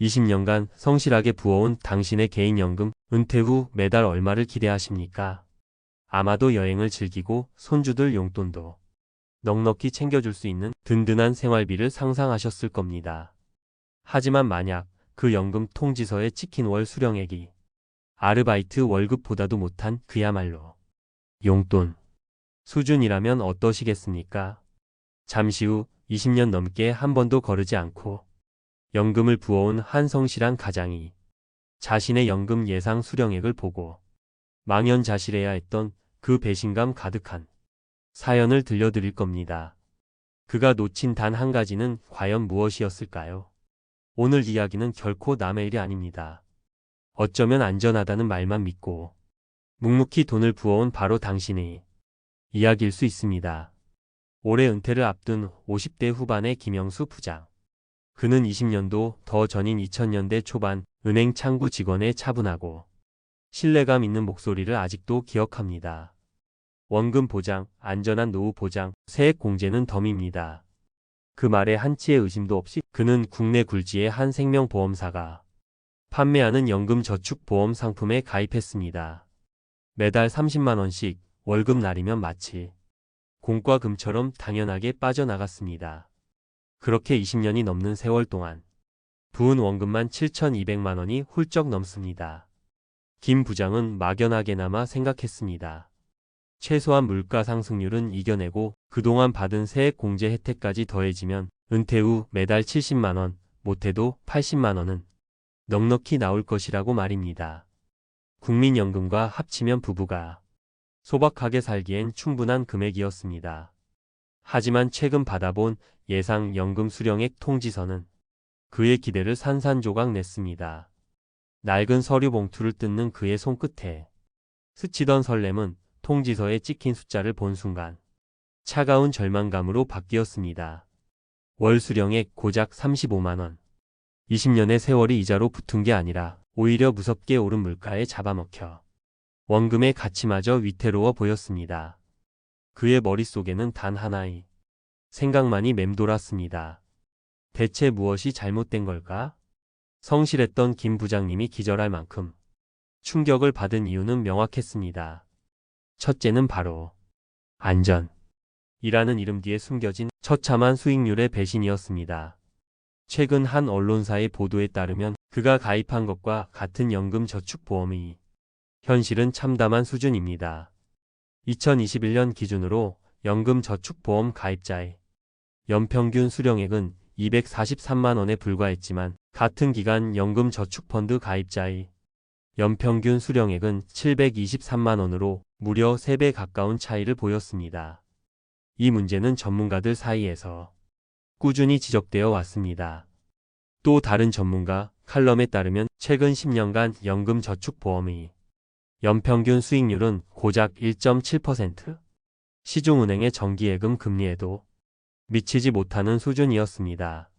20년간 성실하게 부어온 당신의 개인연금, 은퇴 후 매달 얼마를 기대하십니까? 아마도 여행을 즐기고 손주들 용돈도 넉넉히 챙겨줄 수 있는 든든한 생활비를 상상하셨을 겁니다. 하지만 만약 그 연금 통지서에 찍힌 월 수령액이 아르바이트 월급보다도 못한 그야말로 용돈 수준이라면 어떠시겠습니까? 잠시 후 20년 넘게 한 번도 거르지 않고 연금을 부어온 한 성실한 가장이 자신의 연금 예상 수령액을 보고 망연자실해야 했던 그 배신감 가득한 사연을 들려드릴 겁니다. 그가 놓친 단 한 가지는 과연 무엇이었을까요? 오늘 이야기는 결코 남의 일이 아닙니다. 어쩌면 안전하다는 말만 믿고 묵묵히 돈을 부어온 바로 당신의 이야기일 수 있습니다. 올해 은퇴를 앞둔 50대 후반의 김영수 부장. 그는 20년도 더 전인 2000년대 초반 은행 창구 직원의 차분하고 신뢰감 있는 목소리를 아직도 기억합니다. 원금 보장, 안전한 노후 보장, 세액 공제는 덤입니다. 그 말에 한치의 의심도 없이 그는 국내 굴지의 한 생명보험사가 판매하는 연금저축보험 상품에 가입했습니다. 매달 30만원씩 월급 날이면 마치 공과 금처럼 당연하게 빠져나갔습니다. 그렇게 20년이 넘는 세월 동안 부은 원금만 7,200만 원이 훌쩍 넘습니다. 김 부장은 막연하게나마 생각했습니다. 최소한 물가 상승률은 이겨내고 그동안 받은 세액 공제 혜택까지 더해지면 은퇴 후 매달 70만 원, 못해도 80만 원은 넉넉히 나올 것이라고 말입니다. 국민연금과 합치면 부부가 소박하게 살기엔 충분한 금액이었습니다. 하지만 최근 받아본 예상 연금 수령액 통지서는 그의 기대를 산산조각 냈습니다. 낡은 서류 봉투를 뜯는 그의 손끝에 스치던 설렘은 통지서에 찍힌 숫자를 본 순간 차가운 절망감으로 바뀌었습니다. 월 수령액 고작 35만원. 20년의 세월이 이자로 붙은 게 아니라 오히려 무섭게 오른 물가에 잡아먹혀 원금의 가치마저 위태로워 보였습니다. 그의 머릿속에는 단 하나의 생각만이 맴돌았습니다. 대체 무엇이 잘못된 걸까? 성실했던 김 부장님이 기절할 만큼 충격을 받은 이유는 명확했습니다. 첫째는 바로 안전. 이라는 이름 뒤에 숨겨진 처참한 수익률의 배신이었습니다. 최근 한 언론사의 보도에 따르면 그가 가입한 것과 같은 연금저축보험이 현실은 참담한 수준입니다. 2021년 기준으로 연금저축보험 가입자의 연평균 수령액은 243만 원에 불과했지만 같은 기간 연금저축펀드 가입자의 연평균 수령액은 723만 원으로 무려 3배 가까운 차이를 보였습니다. 이 문제는 전문가들 사이에서 꾸준히 지적되어 왔습니다. 또 다른 전문가 칼럼에 따르면 최근 10년간 연금저축보험의 연평균 수익률은 고작 1.7%, 시중은행의 정기예금 금리에도 미치지 못하는 수준이었습니다.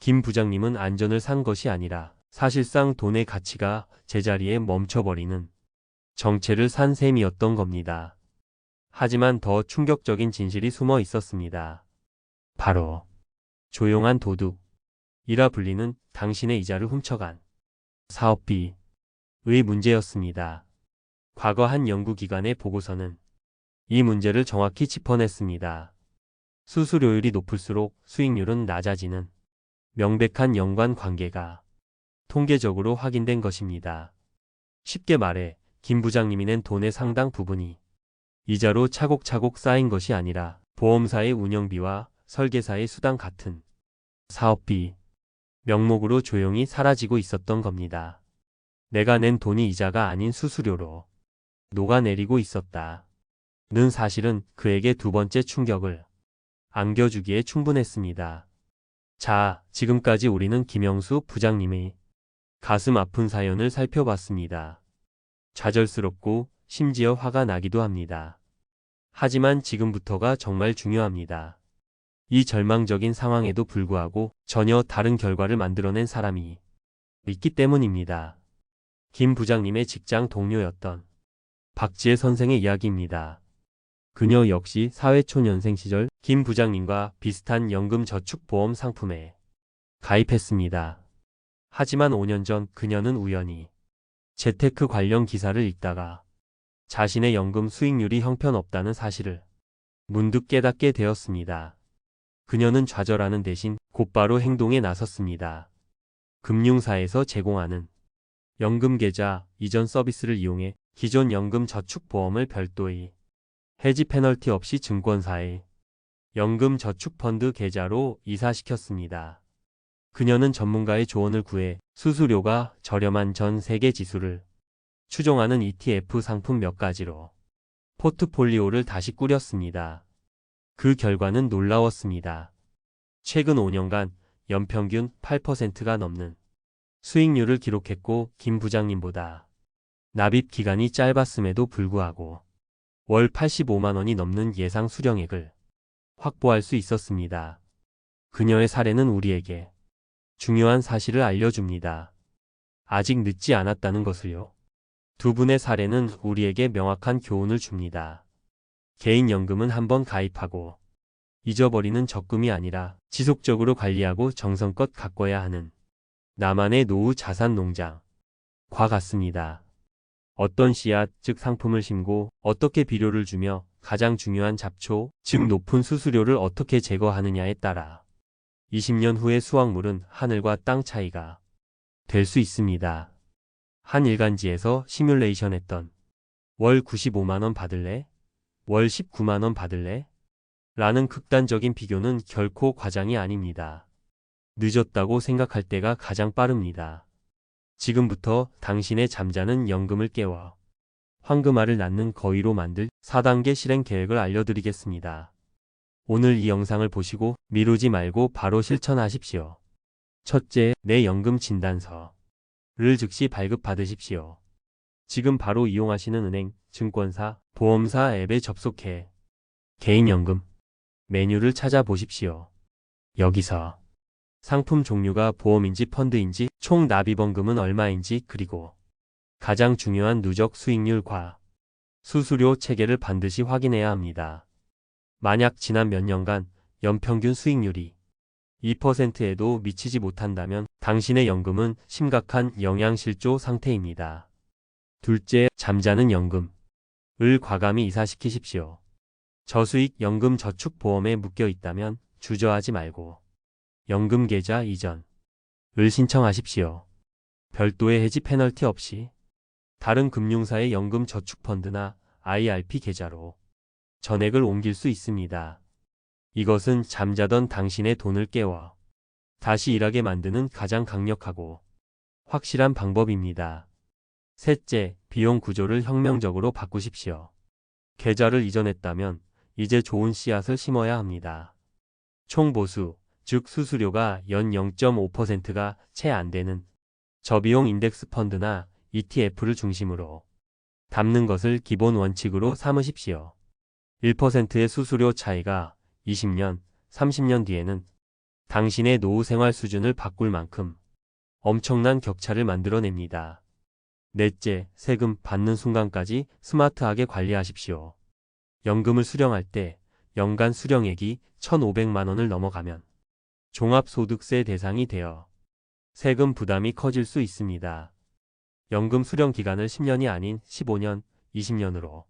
김 부장님은 안전을 산 것이 아니라 사실상 돈의 가치가 제자리에 멈춰버리는 정체를 산 셈이었던 겁니다. 하지만 더 충격적인 진실이 숨어 있었습니다. 바로 조용한 도둑이라 불리는 당신의 이자를 훔쳐간 사업비의 문제였습니다. 과거 한 연구기관의 보고서는 이 문제를 정확히 짚어냈습니다. 수수료율이 높을수록 수익률은 낮아지는 명백한 연관 관계가 통계적으로 확인된 것입니다. 쉽게 말해 김 부장님이 낸 돈의 상당 부분이 이자로 차곡차곡 쌓인 것이 아니라 보험사의 운영비와 설계사의 수당 같은 사업비 명목으로 조용히 사라지고 있었던 겁니다. 내가 낸 돈이 이자가 아닌 수수료로 녹아내리고 있었다. 는 사실은 그에게 두 번째 충격을 안겨주기에 충분했습니다. 자, 지금까지 우리는 김영수 부장님의 가슴 아픈 사연을 살펴봤습니다. 좌절스럽고 심지어 화가 나기도 합니다. 하지만 지금부터가 정말 중요합니다. 이 절망적인 상황에도 불구하고 전혀 다른 결과를 만들어낸 사람이 있기 때문입니다. 김 부장님의 직장 동료였던 박지혜 선생의 이야기입니다. 그녀 역시 사회초년생 시절 김 부장님과 비슷한 연금저축보험 상품에 가입했습니다. 하지만 5년 전 그녀는 우연히 재테크 관련 기사를 읽다가 자신의 연금 수익률이 형편없다는 사실을 문득 깨닫게 되었습니다. 그녀는 좌절하는 대신 곧바로 행동에 나섰습니다. 금융사에서 제공하는 연금 계좌 이전 서비스를 이용해 기존 연금 저축 보험을 별도의 해지 페널티 없이 증권사에 연금 저축 펀드 계좌로 이사시켰습니다. 그녀는 전문가의 조언을 구해 수수료가 저렴한 전 세계 지수를 추종하는 ETF 상품 몇 가지로 포트폴리오를 다시 꾸렸습니다. 그 결과는 놀라웠습니다. 최근 5년간 연평균 8%가 넘는 수익률을 기록했고 김 부장님보다 납입 기간이 짧았음에도 불구하고 월 85만 원이 넘는 예상 수령액을 확보할 수 있었습니다. 그녀의 사례는 우리에게 중요한 사실을 알려줍니다. 아직 늦지 않았다는 것을요. 두 분의 사례는 우리에게 명확한 교훈을 줍니다. 개인연금은 한번 가입하고 잊어버리는 적금이 아니라 지속적으로 관리하고 정성껏 가꿔야 하는 나만의 노후 자산 농장. 과 같습니다. 어떤 씨앗, 즉 상품을 심고 어떻게 비료를 주며 가장 중요한 잡초, 즉 높은 수수료를 어떻게 제거하느냐에 따라 20년 후의 수확물은 하늘과 땅 차이가 될 수 있습니다. 한 일간지에서 시뮬레이션 했던 월 95만원 받을래? 월 19만원 받을래? 라는 극단적인 비교는 결코 과장이 아닙니다. 늦었다고 생각할 때가 가장 빠릅니다. 지금부터 당신의 잠자는 연금을 깨워 황금알을 낳는 거위로 만들 4단계 실행 계획을 알려드리겠습니다. 오늘 이 영상을 보시고 미루지 말고 바로 실천하십시오. 첫째, 내 연금 진단서를 즉시 발급받으십시오. 지금 바로 이용하시는 은행, 증권사, 보험사 앱에 접속해 개인연금 메뉴를 찾아보십시오. 여기서 상품 종류가 보험인지 펀드인지 총 납입원금은 얼마인지 그리고 가장 중요한 누적 수익률과 수수료 체계를 반드시 확인해야 합니다. 만약 지난 몇 년간 연평균 수익률이 2%에도 미치지 못한다면 당신의 연금은 심각한 영양실조 상태입니다. 둘째, 잠자는 연금을 과감히 이사시키십시오. 저수익 연금 저축 보험에 묶여 있다면 주저하지 말고 연금 계좌 이전 을 신청하십시오. 별도의 해지 페널티 없이 다른 금융사의 연금 저축 펀드나 IRP 계좌로 전액을 옮길 수 있습니다. 이것은 잠자던 당신의 돈을 깨워 다시 일하게 만드는 가장 강력하고 확실한 방법입니다. 셋째, 비용 구조를 혁명적으로 바꾸십시오. 계좌를 이전했다면 이제 좋은 씨앗을 심어야 합니다. 총 보수, 즉 수수료가 연 0.5%가 채 안 되는 저비용 인덱스 펀드나 ETF를 중심으로 담는 것을 기본 원칙으로 삼으십시오. 1%의 수수료 차이가 20년, 30년 뒤에는 당신의 노후 생활 수준을 바꿀 만큼 엄청난 격차를 만들어냅니다. 넷째, 세금 받는 순간까지 스마트하게 관리하십시오. 연금을 수령할 때 연간 수령액이 1,500만 원을 넘어가면 종합소득세 대상이 되어 세금 부담이 커질 수 있습니다. 연금 수령 기간을 10년이 아닌 15년, 20년으로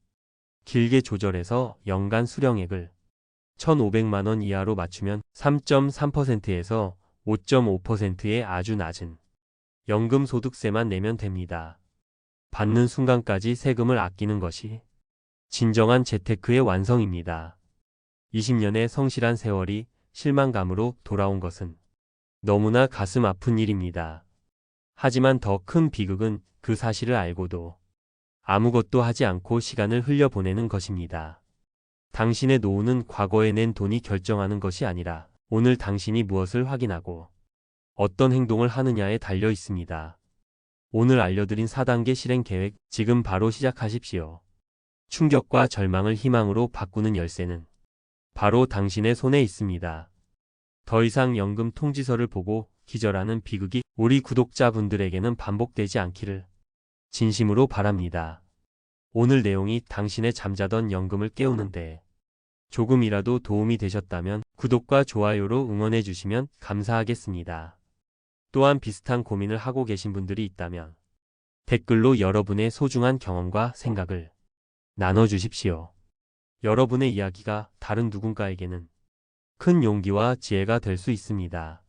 길게 조절해서 연간 수령액을 1,500만 원 이하로 맞추면 3.3%에서 5.5%의 아주 낮은 연금 소득세만 내면 됩니다. 받는 순간까지 세금을 아끼는 것이 진정한 재테크의 완성입니다. 20년의 성실한 세월이 실망감으로 돌아온 것은 너무나 가슴 아픈 일입니다. 하지만 더 큰 비극은 그 사실을 알고도 아무것도 하지 않고 시간을 흘려보내는 것입니다. 당신의 노후는 과거에 낸 돈이 결정하는 것이 아니라 오늘 당신이 무엇을 확인하고 어떤 행동을 하느냐에 달려 있습니다. 오늘 알려드린 4단계 실행 계획 지금 바로 시작하십시오. 충격과 절망을 희망으로 바꾸는 열쇠는 바로 당신의 손에 있습니다. 더 이상 연금 통지서를 보고 기절하는 비극이 우리 구독자분들에게는 반복되지 않기를 진심으로 바랍니다. 오늘 내용이 당신의 잠자던 연금을 깨우는데 조금이라도 도움이 되셨다면 구독과 좋아요로 응원해 주시면 감사하겠습니다. 또한 비슷한 고민을 하고 계신 분들이 있다면 댓글로 여러분의 소중한 경험과 생각을 나눠주십시오. 여러분의 이야기가 다른 누군가에게는 큰 용기와 지혜가 될 수 있습니다.